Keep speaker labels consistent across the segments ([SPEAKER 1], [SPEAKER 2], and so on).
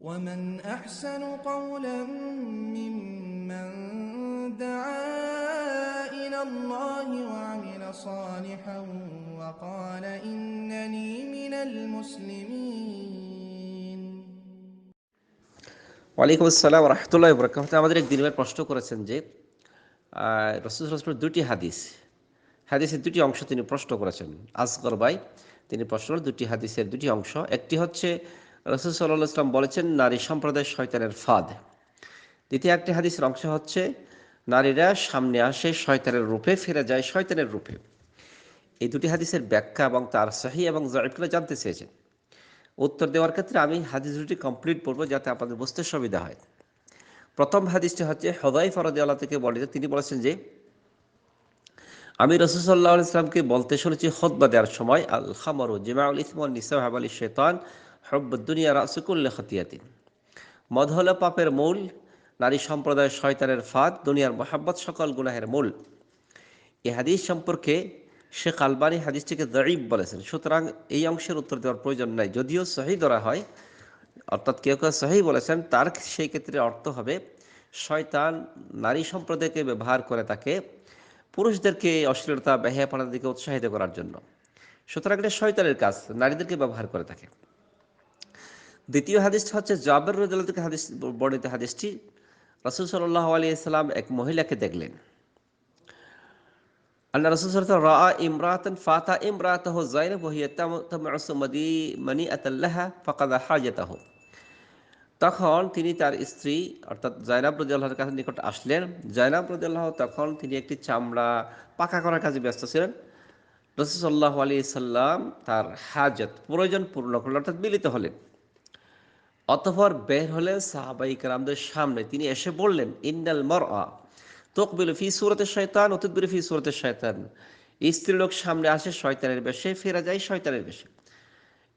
[SPEAKER 1] ومن أحسن قولا ممن دعا إلى الله وعمل صالحا وقال إنني من المسلمين
[SPEAKER 2] ওয়ালাইকুম আসসালাম রহমতুল্লাহ বরকাত আমাদের এক দিনের প্রশ্ন করেছেন যে রসুল দুটি হাদিস হাদিসের দুটি অংশ তিনি প্রশ্ন করেছেন আসগর বাই তিনি প্রশ্ন দুটি হাদিসের দুটি অংশ একটি হচ্ছে রসুল সাল্লাহ ইসলাম বলেছেন, নারী সম্প্রদায় শয়তানের ফাদ। দ্বিতীয় একটি হাদিসের অংশ হচ্ছে, নারীরা সামনে আসে শয়তানের রূপে, ফিরে যায় শয়তানের রূপে। এই দুটি হাদিসের ব্যাখ্যা এবং তার সাহি এবং জয়ফগুলো জানতে চেয়েছেন। উত্তর দেওয়ার ক্ষেত্রে আমি হাদিস দুটি কমপ্লিট করব যাতে আপনাদের বুঝতে সুবিধা হয়। প্রথম হাদিসটি হচ্ছে হদাই ফরদে আল্লাহ থেকে বলে তিনি বলেছেন যে, আমি রসুল্লাহ ইসলামকে বলতে শুনেছি, হতবা দেওয়ার সময় আল খামরু জিমাউল ইসমল নিসা হাবালি শেতান হব্বুদ্দুনিয়া রাসুকুল্লে খতিয়াতিন। মদ হল পাপের মূল, নারী সম্প্রদায়ের শয়তানের ফাঁদ, দুনিয়ার মোহাব্বত সকল গুনাহের মূল। এই হাদিস সম্পর্কে শেখ আলবানী হাদিসটিকে দরিব বলেছেন। সুতরাং এই অংশের উত্তর দেওয়ার প্রয়োজন নাই। যদিও সহি ধরা হয়, অর্থাৎ কেউ কেউ সহি বলেছেন, তার সেই ক্ষেত্রে অর্থ হবে, শয়তান নারী সম্প্রদায়কে ব্যবহার করে তাকে পুরুষদেরকে অশ্লীলতা, বেহায়াপনার দিকে উৎসাহিত করার জন্য। সুতরাং এটা শয়তানের কাজ, নারীদেরকে ব্যবহার করে থাকে দ্বিতীয় হাদিসটা হচ্ছে জাবের থেকে হাদিস, বর্ণিত হাদিসটি রসুল সাল্লাহ আলী ইসলাম এক মহিলাকে দেখলেন। আল্লাহ রসুল রা ইমরাতন ফাতা ইমরাতহ জাইনব ওহিয়া তামসু মদি মনি আতাল্লাহা ফাকাদা হাজাতাহ তখন তিনি তার স্ত্রী, অর্থাৎ জায়নাব রদিয়াল্লাহর কাছে নিকট আসলেন। জায়নাব রদিয়াল্লাহ তখন তিনি একটি চামড়া পাকা করার কাজে ব্যস্ত ছিলেন। রসুল্লাহ আলী সাল্লাম তার হাজত প্রয়োজন পূর্ণ করলেন, অর্থাৎ মিলিত হলেন। অতঃপর বের হলেন সাহাবাই কালামদের সামনে। তিনি এসে বললেন, ইন্নাল মর আ তকবিল ফি সুরতের শয়তান অতুদ্বির ফি সুরতের শয়তান স্ত্রীলোক সামনে আসে, শয়তানের বেশে, ফেরা যায় শয়তানের বেশে।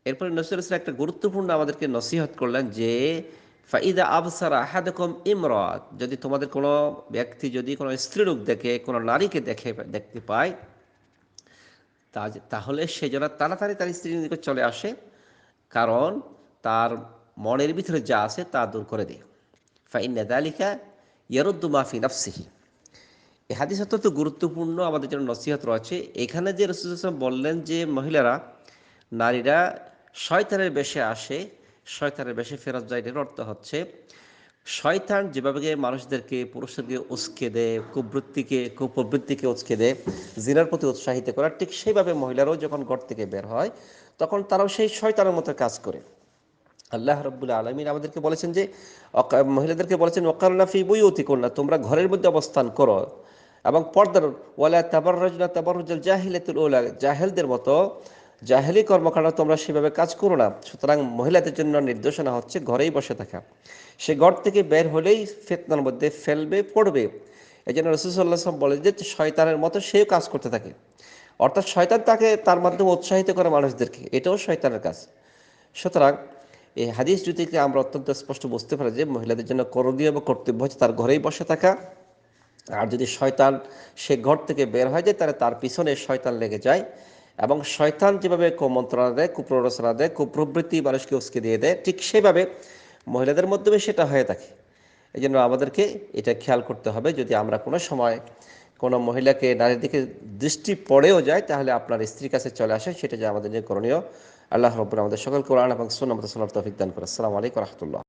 [SPEAKER 2] এরপরে নসির একটা গুরুত্বপূর্ণ আমাদেরকে নসিহত করলেন যে, ফাইদা আবসার আহাদকম ইমরাত। যদি তোমাদের কোনো ব্যক্তি, যদি কোনো স্ত্রীলোক দেখে, কোনো নারীকে দেখে, দেখতে পায় তাহলে সে যেন তাড়াতাড়ি তার স্ত্রীর দিকে চলে আসে। কারণ তার মনের ভিতরে যা আছে তা দূর করে দেয় ফাইন নেদালিকা ইয়ারুদ্দু মাফি নাফসিহি। এই হাদিস অত্যন্ত গুরুত্বপূর্ণ, আমাদের জন্য নসিহত রয়েছে। এখানে যে রসুল বললেন যে, মহিলারা, নারীরা শয়তানের বেশে আসে, শয়তানের বেশে ফেরত যায় এর অর্থ হচ্ছে শয়তান যেভাবে মানুষদেরকে, পুরুষদেরকে উস্কে দেয় কুবৃত্তিকে কুপ্রবৃত্তিকে উস্কে দেয় জিনার প্রতি উৎসাহিত করা, ঠিক সেইভাবে মহিলারাও যখন ঘর থেকে বের হয়, তখন তারাও সেই শয়তানের মতো কাজ করে। আল্লাহ রব্বুল আলমিন আমাদেরকে বলেছেন যে মহিলাদেরকে বলেছেন ওকারনাফি বই অতি কন্যা তোমরা ঘরের মধ্যে অবস্থান করো। এবং পর্দার, ওয়ালা তাবার রজনা তাবার জাহিলাতুল ওলা জাহেলদের মতো, জাহেলি কর্মকাণ্ড তোমরা সেভাবে কাজ করো না। সুতরাং মহিলাদের জন্য নির্দেশনা হচ্ছে ঘরেই বসে থাকা। সে ঘর থেকে বের হলেই ফেতনার মধ্যে ফেলবে, পড়বে। এই জন্য রসুল্লাহ বলে যে, শয়তানের মতো সেও কাজ করতে থাকে। অর্থাৎ শয়তান তাকে, তার মাধ্যমে উৎসাহিত করে মানুষদেরকে। এটাও শয়তানের কাজ। সুতরাং এই হাদিস জুতিকে আমরা অত্যন্ত স্পষ্ট বুঝতে পারি যে মহিলাদের জন্য করণীয় বা কর্তব্য হচ্ছে তার ঘরেই বসে থাকা। আর যদি শয়তান সে ঘর থেকে বের হয়ে যায়, তাহলে তার পিছনে শয়তান লেগে যায় এবং শয়তান যেভাবে কুমন্ত্রণা দেয়, কুপ্ররচনা দেয়, কুপ্রবৃত্তি মানুষকে উস্কে দিয়ে দেয়, ঠিক সেভাবে মহিলাদের মাধ্যমে সেটা হয়ে থাকে। এই জন্য আমাদেরকে এটা খেয়াল করতে হবে। যদি আমরা কোনো সময় কোনো মহিলাকে নারীর দিকে দৃষ্টি পড়েও যায় তাহলে আপনার স্ত্রীর কাছে চলে আসে, সেটা যে আমাদের যে করণীয়। আল্লাহ রব্বুর আমাদের সকল কোরআন এবং সুন্নামত সোনার তফিক দান করে আসসালামু আলাইকুম রহমতুল্লাহ।